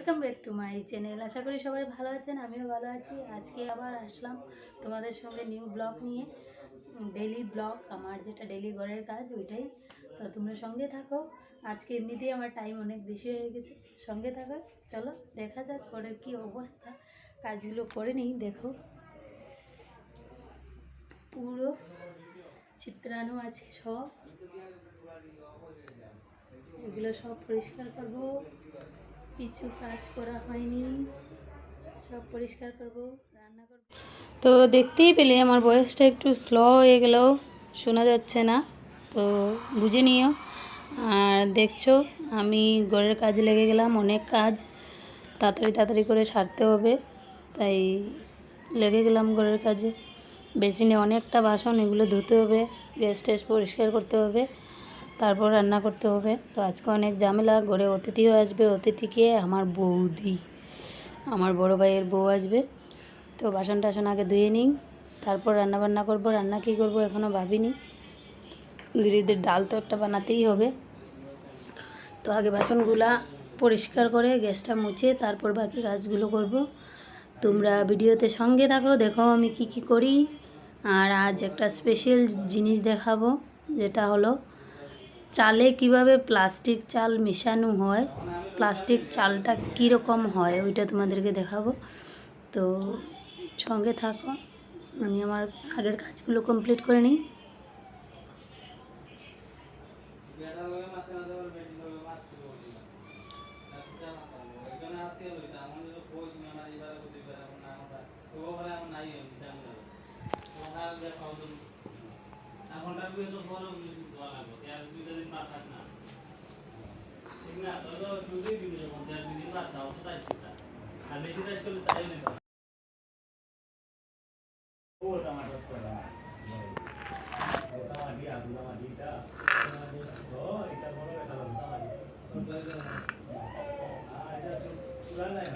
Welcome back to my channel আশা করি সবাই ভালো আছেন, আমিও ভালো আছি। আজকে আবার আসলাম তোমাদের সঙ্গে নিউ ব্লগ নিয়ে। ডেলি ব্লগ আমার যেটা ডেলি ঘরের কাজ, ওইটাই। তো তোমরা সঙ্গে থাকো। আজকে এমনিতেই আমার টাইম অনেক বেশি হয়ে গেছে। সঙ্গে থাকো। চলো, দেখা যাক ঘরের কী অবস্থা। কাজগুলো করে নিই, দেখো। পুরো চিত্রানো আছে সব। এগুলো সব পরিষ্কার করব। কিছু কাজ করা হয়নি। সব পরিষ্কার করব, রান্না করব। তো দেখতেই পেলে আমার বয়সটা একটু স্লো হয়ে গেল শোনা যাচ্ছে না, তো বুঝে নিও। আর দেখছ, আমি ঘরের কাজে লেগে গেলাম, অনেক কাজ। তাড়াতাড়ি তাড়াতাড়ি করে সারতে হবে, তাই লেগে গেলাম ঘরের কাজে। বেসিনে অনেকটা বাসন এগুলো ধুতে হবে, গ্যাস ট্যাস পরিষ্কার করতে হবে। তারপর রান্না করতে হবে। তো আজকে অনেক ঝামেলা, ঘরে অতিথিও আসবে, অতিথিকে আমার বৌদি, আমার বড় ভাইয়ের বউ আসবে। তো বাসন টাসন আগে ধুয়ে নিই, তারপর রান্না বান্না করব। রান্না কী করব এখনও ভাবিনি। ধীরে ডাল তো একটা বানাতেই হবে। তো আগে বাসনগুলা পরিষ্কার করে গ্যাসটা মুছে তারপর বাকি কাজগুলো করব। তোমরা ভিডিওতে সঙ্গে থাকো, দেখো আমি কি কি করি। আর আজ একটা স্পেশাল জিনিস দেখাবো, যেটা হলো চালে কীভাবে প্লাস্টিক চাল মেশানো হয়? প্লাস্টিক চালটা কীরকম হয়? ওইটা তোমাদেরকে দেখাবো। তো সঙ্গে থাকো। আমি আমার আগের কাজগুলো কমপ্লিট করে নিই। এখনকার বিয়ে তো বড় পুলিশ দেওয়া লাগবে। এক দুই দিন বাদ থাক না। ঠিক না? তো তো শুধুই দিবি যখন এক দুই দিন বাদ থাও তো তাই সেটা আর বেশি কাজ করলে তাই নেই ও টমাটো করা টমাটি আলু টমাটিটা ও এটা বড় এটা টমাটি এটা তো পুরা নাই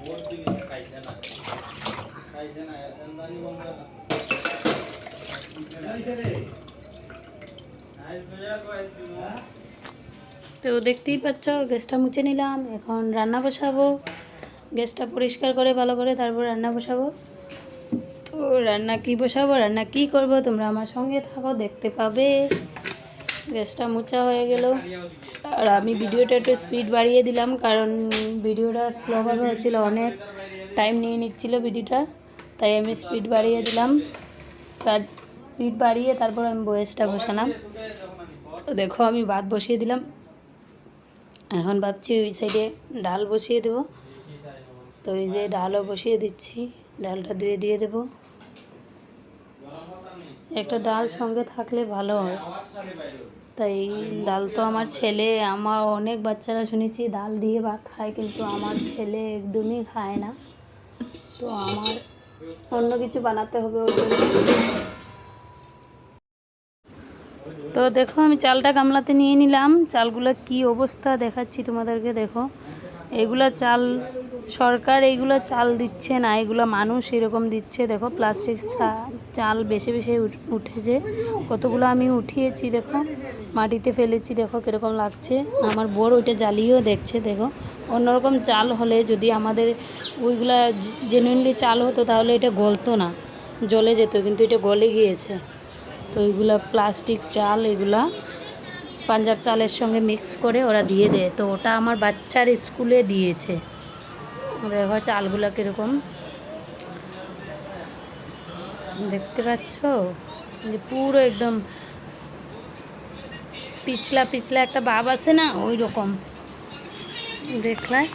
বহুত দিন খাইছে না। খাইছে না এন্দানি বন্ধ না। তো দেখতেই পাচ্ছ গ্যাসটা মুছে নিলাম। এখন রান্না বসাবো। গ্যাসটা পরিষ্কার করে, ভালো করে তারপর রান্না বসাবো। তো রান্না কি বসাবো, রান্না কি করব, তোমরা আমার সঙ্গে থাকো, দেখতে পাবে। গ্যাসটা মোচা হয়ে গেল। আর আমি ভিডিওটা একটু স্পিড বাড়িয়ে দিলাম, কারণ ভিডিওটা স্লোভাবে হচ্ছিল, অনেক টাইম নিয়ে নিচ্ছিল ভিডিওটা। তাই আমি স্পিড বাড়িয়ে দিলাম। স্পিড স্পিড বাড়িয়ে তারপর আমি বয়েসটা বসালাম। তো দেখো, আমি ভাত বসিয়ে দিলাম। এখন ভাবছি ওই সাইডে ডাল বসিয়ে দেবো। তো এই যে ডালও বসিয়ে দিচ্ছি। ডালটা ধুয়ে দিয়ে দেবো। একটা ডাল সঙ্গে থাকলে ভালো হয়। তাই ডাল তো আমার ছেলে, আমার অনেক বাচ্চারা শুনেছি ডাল দিয়ে ভাত খায়, কিন্তু আমার ছেলে একদমই খায় না। তো আমার অন্য কিছু বানাতে হবে ওর জন্য। তো দেখো, আমি চালটা গামলাতে নিয়ে নিলাম। চালগুলো কি অবস্থা দেখাচ্ছি তোমাদেরকে, দেখো। এগুলো চাল সরকার এইগুলো চাল দিচ্ছে না, এগুলো মানুষ এরকম দিচ্ছে। দেখো, প্লাস্টিক চাল বেশি বেশি উঠ- উঠেছে। কতগুলো আমি উঠিয়েছি, দেখো, মাটিতে ফেলেছি, দেখো কীরকম লাগছে। আমার বোর ওইটা জ্বালিয়েও দেখছে, দেখো। অন্যরকম চাল হলে যদি আমাদের ওইগুলা জেনুইনলি চাল হতো, তাহলে এটা গলতো না জলে যেত, কিন্তু এটা গলে গিয়েছে। তো এইগুলা প্লাস্টিক চাল, এগুলা পাঞ্জাব চালের সঙ্গে মিক্স করে ওরা দিয়ে দেয়। তো ওটা আমার বাচ্চার স্কুলে দিয়েছে। দেখো চালগুলো কীরকম। দেখতে পাচ্ছ? যে পুরো একদম পিছলা পিছলা একটা বাব আছে না ওই রকম দেখলাই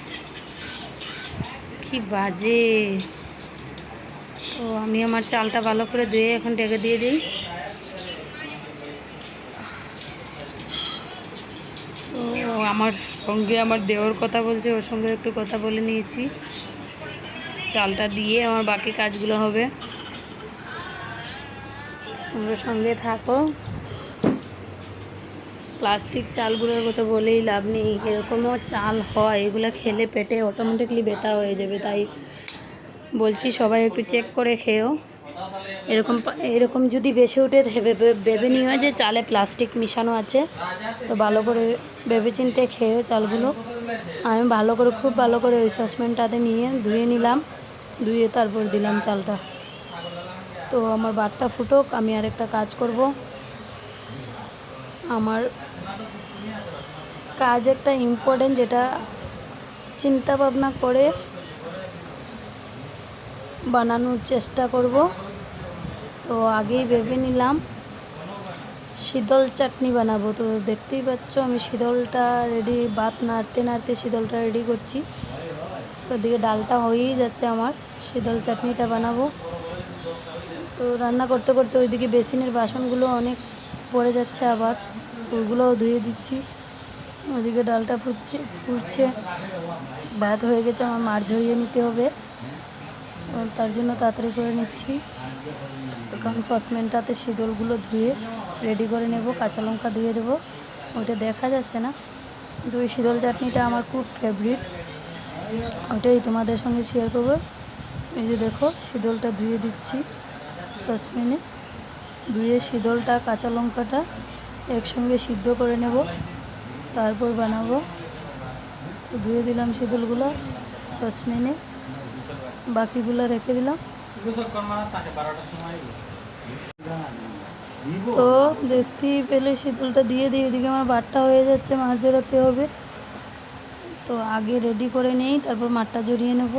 কি বাজে। তো আমি আমার চালটা ভালো করে ধুয়ে এখন ডেকে দিয়ে দিই। আমার সঙ্গে আমার দেওয়ার কথা বলছে, ওর সঙ্গে একটু কথা বলে নিয়েছি। চালটা দিয়ে আমার বাকি কাজগুলো হবে। তোমরা সঙ্গে থাকো। প্লাস্টিক চালগুলোর কথা বলেই লাভ নেই। এরকমও চাল হয়, এগুলো খেলে পেটে অটোমেটিকলি ব্যথা হয়ে যাবে, তাই বলছি সবাই একটু চেক করে খেও এরকম এরকম যদি বেশি ওঠে ভেবে ভেবে যে চালে প্লাস্টিক মিশানো আছে। তো ভালো করে ভেবে চিনতে খেয়ে চালগুলো। আমি ভালো করে, খুব ভালো করে ওই সসপ্যানটাতে নিয়ে ধুয়ে নিলাম। ধুয়ে তারপর দিলাম চালটা। তো আমার বাটটা ফুটোক, আমি আরেকটা কাজ করব। আমার কাজ একটা ইম্পর্টেন্ট যেটা চিন্তা ভাবনা করে বানানোর চেষ্টা করব। তো আগেই ভেবে নিলাম শীতল চাটনি বানাবো। তো দেখতেই পাচ্ছ আমি শীতলটা রেডি ভাত নাড়তে নাড়তে শীতলটা রেডি করছি। ওদিকে ডালটা হয়েই যাচ্ছে আমার, শীতল চাটনিটা বানাবো। তো রান্না করতে করতে ওইদিকে বেসিনের বাসনগুলো অনেক পড়ে যাচ্ছে আবার ওগুলোও ধুয়ে দিচ্ছি। ওদিকে ডালটা ফুটছে ফুটছে। ভাত হয়ে গেছে, আমার মার ঝরিয়ে নিতে হবে। তার জন্য তাড়াতাড়ি করে নিচ্ছি। এখন সসপ্যানটাতে শীতলগুলো ধুয়ে রেডি করে নেব, কাঁচা লঙ্কা ধুয়ে দেবো। ওইটা দেখা যাচ্ছে না। কিন্তু ওই শীতল চাটনিটা আমার খুব ফেভারিট ওইটাই তোমাদের সঙ্গে শেয়ার করব। এই যে দেখো শীতলটা ধুয়ে দিচ্ছি সসপ্যানে। ধুয়ে শীতলটা কাঁচা লঙ্কাটা একসঙ্গে সিদ্ধ করে নেব। তারপর বানাবো। ধুয়ে দিলাম শীতলগুলো সসপ্যানে। বাকিগুলো রেখে দিলাম। তো দেখতেই পেলে শীতলটা দিয়ে দিই ওদিকে আমার বাটটা হয়ে যাচ্ছে, মাছ জড়াতে হবে। তো আগে রেডি করে নেই, তারপর মাঠটা জড়িয়ে নেব।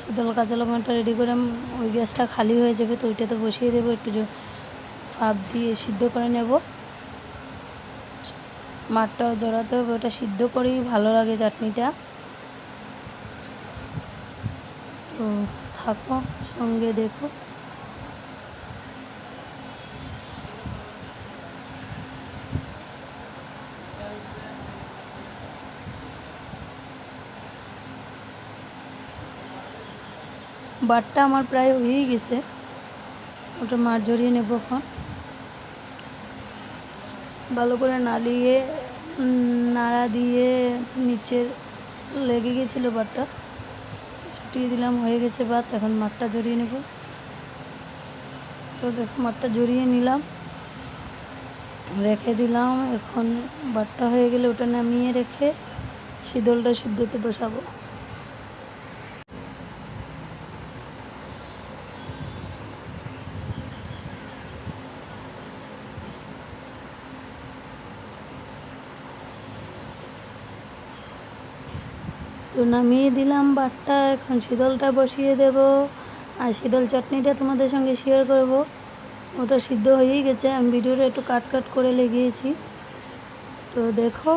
শীতল কাঁচা লঙ্কাটা রেডি করে ওই গ্যাসটা খালি হয়ে যাবে, তো ওইটাতে বসিয়ে দেবো, একটু ভাপ দিয়ে সিদ্ধ করে নেব। মাঠটাও জড়াতে হবে, ওটা সিদ্ধ করেই ভালো লাগে চাটনিটা। তো থাকো সঙ্গে দেখো। বাটটা আমার প্রায় হয়েই গেছে। ওটা মাছ জড়িয়ে নেব এখন ভালো করে উম, নাড়া দিয়ে নিচের লেগে গেছিল বাটটা ছুটিয়ে দিলাম, হয়ে গেছে বাদ এখন মাঠটা জড়িয়ে নেব। তো দেখো, মাঠটা জড়িয়ে নিলাম। রেখে দিলাম। এখন বাটটা হয়ে গেলে ওটা নামিয়ে রেখে শীতলটা সিদ্ধতে বসাবো। তো নামিয়ে দিলাম বাটটা এখন শীতলটা বসিয়ে দেব। আর শীতল চাটনিটা তোমাদের সঙ্গে শেয়ার করব। ওটা সিদ্ধ হয়েই গেছে। আমি ভিডিওটা একটু কাট কাট করে লেগিয়েছি তো দেখো,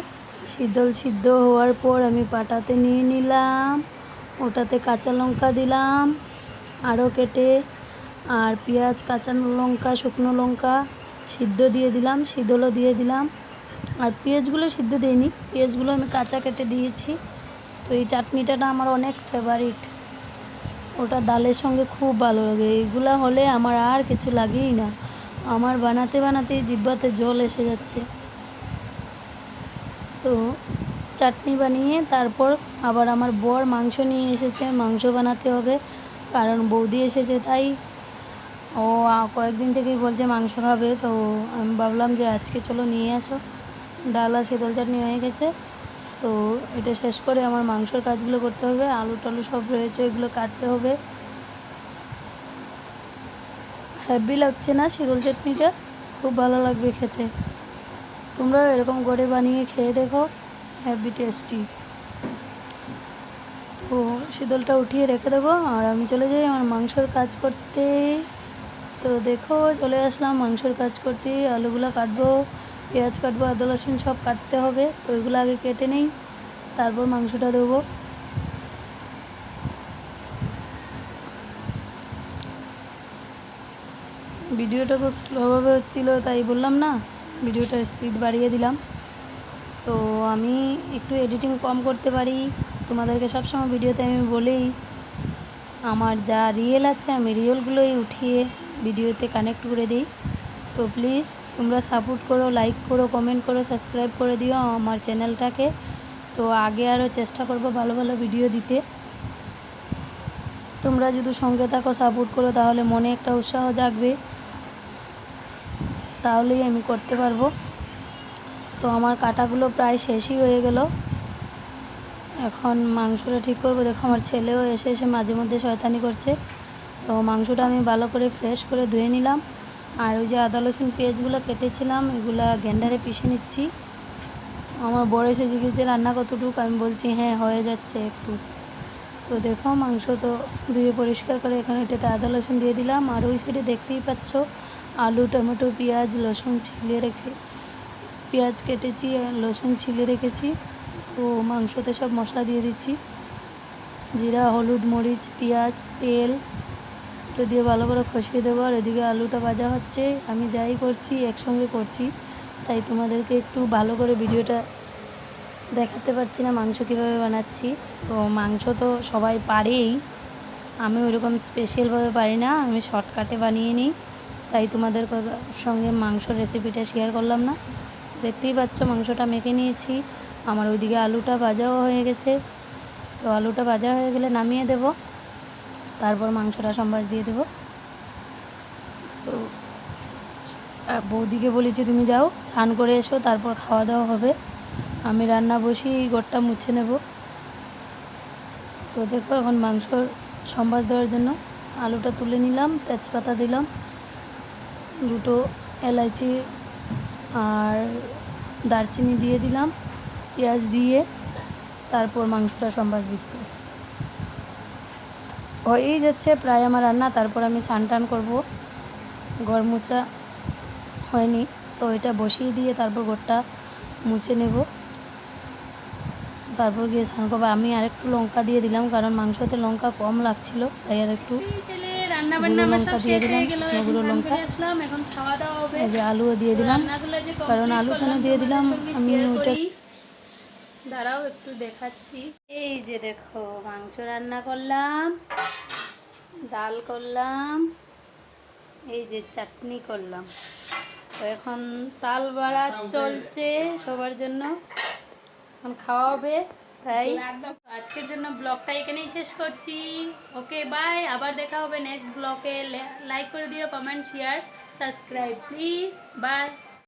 শীতল সিদ্ধ হওয়ার পর আমি পাটাতে নিয়ে নিলাম। ওটাতে কাঁচা লঙ্কা দিলাম আরও কেটে। আর পেঁয়াজ, কাঁচা লঙ্কা, শুকনো লঙ্কা সিদ্ধ দিয়ে দিলাম, শীতলও দিয়ে দিলাম। আর পেঁয়াজগুলো সিদ্ধ দিইনি। পেঁয়াজগুলো আমি কাঁচা কেটে দিয়েছি। তো এই চাটনিটা না আমার অনেক ফেভারিট ওটা ডালের সঙ্গে খুব ভালো লাগে। এইগুলা হলে আমার আর কিছু লাগেই না। আমার বানাতে বানাতেই জিব্বাতে জল এসে যাচ্ছে। তো চাটনি বানিয়ে তারপর আবার আমার বর মাংস নিয়ে এসেছে। মাংস বানাতে হবে। কারণ বৌদি এসেছে তাই ও কয়েকদিন থেকেই বলছে মাংস খাবে। তো আমি ভাবলাম যে আজকে চলো নিয়ে আসো। ডাল আর শীতল চাটনি হয়ে গেছে। তো এটা শেষ করে আমার মাংসর কাজগুলো করতে হবে আলু টালু সব রয়েছে, এগুলো কাটতে হবে। হ্যাপি লাগছে না শীতল চাটনিটা? খুব ভালো লাগবে খেতে। তোমরা এরকম করে বানিয়ে খেয়ে দেখো হ্যাপি টেস্টি তো শীতলটা উঠিয়ে রেখে দেবো, আর আমি চলে যাই আমার মাংসর কাজ করতে। তো দেখো চলে আসলাম মাংসর কাজ করতে, আলুগুলো কাটবো। পেঁয়াজ কাটবো, আদা, রসুন সব কাটতে হবে, তো ওইগুলো আগে কেটে নেই, তারপর মাংসটা দেবো। ভিডিওটা খুব স্লোভাবে হচ্ছিল, তাই বললাম না, ভিডিওটার স্পিড বাড়িয়ে দিলাম। তো আমি একটু এডিটিং কম করতে পারি, তোমাদেরকে সবসময় ভিডিওতে আমি বলেই আমার যা রিয়েল আছে, আমি রিয়েলগুলোই উঠিয়ে ভিডিওতে কানেক্ট করে দিই। তো প্লিজ তোমরা সাপোর্ট করো লাইক করো কমেন্ট করো সাবস্ক্রাইব করে দিও আমার চ্যানেলটাকে। তো আগে আরও চেষ্টা করব ভালো ভালো ভিডিও দিতে। তোমরা যদি সঙ্গে থাকো সাপোর্ট করো, তাহলে মনে একটা উৎসাহ জাগবে। তাহলেই আমি করতে পারব। তো আমার কাটাগুলো প্রায় শেষই হয়ে গেল। এখন মাংসটা ঠিক করব। দেখো আমার ছেলেও এসে এসে মাঝে মধ্যে শয়তানি করছে। তো মাংসটা আমি ভালো করে ফ্রেশ করে ধুয়ে নিলাম। আর ওই যে আদা, রসুন, পেঁয়াজগুলো কেটেছিলাম, এগুলা গ্যান্ডারে পিষে নিচ্ছি। আমার বড় এসে জিজ্ঞেসে, রান্না কতটুকু? আমি বলছি হ্যাঁ হয়ে যাচ্ছে একটু। তো দেখো, মাংস তো ধুয়ে পরিষ্কার করে এখানে এটাতে আদা, রসুন দিয়ে দিলাম। আর ওই সাইডে দেখতেই পাচ্ছ, আলু, টমেটো, পেঁয়াজ, রসুন ছিলে রেখে, পেঁয়াজ কেটেছি, রসুন ছিলে রেখেছি। তো মাংসতে সব মশলা দিয়ে দিচ্ছি। জিরা, হলুদ, মরিচ, পেঁয়াজ, তেল এটা দিয়ে ভালো করে কষিয়ে দেবো। আর এদিকে আলুটা ভাজা হচ্ছে। আমি যাই করছি, একসঙ্গে করছি। তাই তোমাদেরকে একটু ভালো করে ভিডিওটা দেখাতে পারছি না মাংস কীভাবে বানাচ্ছি। তো মাংস তো সবাই পারেই। আমি ওইরকম স্পেশালভাবে পারি না। আমি শর্টকাটে বানিয়ে নিই। তাই তোমাদের সঙ্গে মাংসর রেসিপিটা শেয়ার করলাম না। দেখতেই পাচ্ছ মাংসটা মেখে নিয়েছি। আমার ওইদিকে আলুটা ভাজাও হয়ে গেছে। তো আলুটা ভাজা হয়ে গেলে নামিয়ে দেব। তারপর মাংসটা সম্বাস দিয়ে দেবো। তো বৌদিকে বলেছি তুমি যাও, স্নান করে এসো, তারপর খাওয়া দাওয়া হবে। আমি রান্না বসি ঘরটা মুছে নেব। তো দেখো এখন মাংস সম্বাস দেওয়ার জন্য আলুটা তুলে নিলাম, তেজপাতা দিলাম, দুটো এলাচি আর দারচিনি দিয়ে দিলাম, পেঁয়াজ দিয়ে, তারপর মাংসটা সম্বাস দিচ্ছি। হয়েই যাচ্ছে প্রায় আমার রান্না। তারপর আমি স্নান টান করব। ঘর মোছা হয়নি তো এটা বসিয়ে দিয়ে তারপর ঘরটা মুছে নেব। তারপর গিয়ে স্নান করব। আমি আরেকটু লঙ্কা দিয়ে দিলাম কারণ মাংসতে লঙ্কা কম লাগছিল তাই আর একটু গুঁড়ো লঙ্কা দিয়ে দিলাম, শুকনো গুঁড়ো লঙ্কা। এই যে আলুও দিয়ে দিলাম কারণ আলু কেন দিয়ে দিলাম, আমি ওইটা-। দাঁড়াও, একটু দেখাচ্ছি। এই যে দেখো, মাংস রান্না করলাম, ডাল করলাম, এই যে চাটনি করলাম। তো এখন তাল বাড়া চলছে সবার জন্য। এখন খাওয়া হবে, তাই। আজকের জন্য ব্লগটা এখানেই শেষ করছি। Okay, bye. আবার দেখা হবে নেক্সট ব্লগে। লাইক করে দিও comment share subscribe please bye.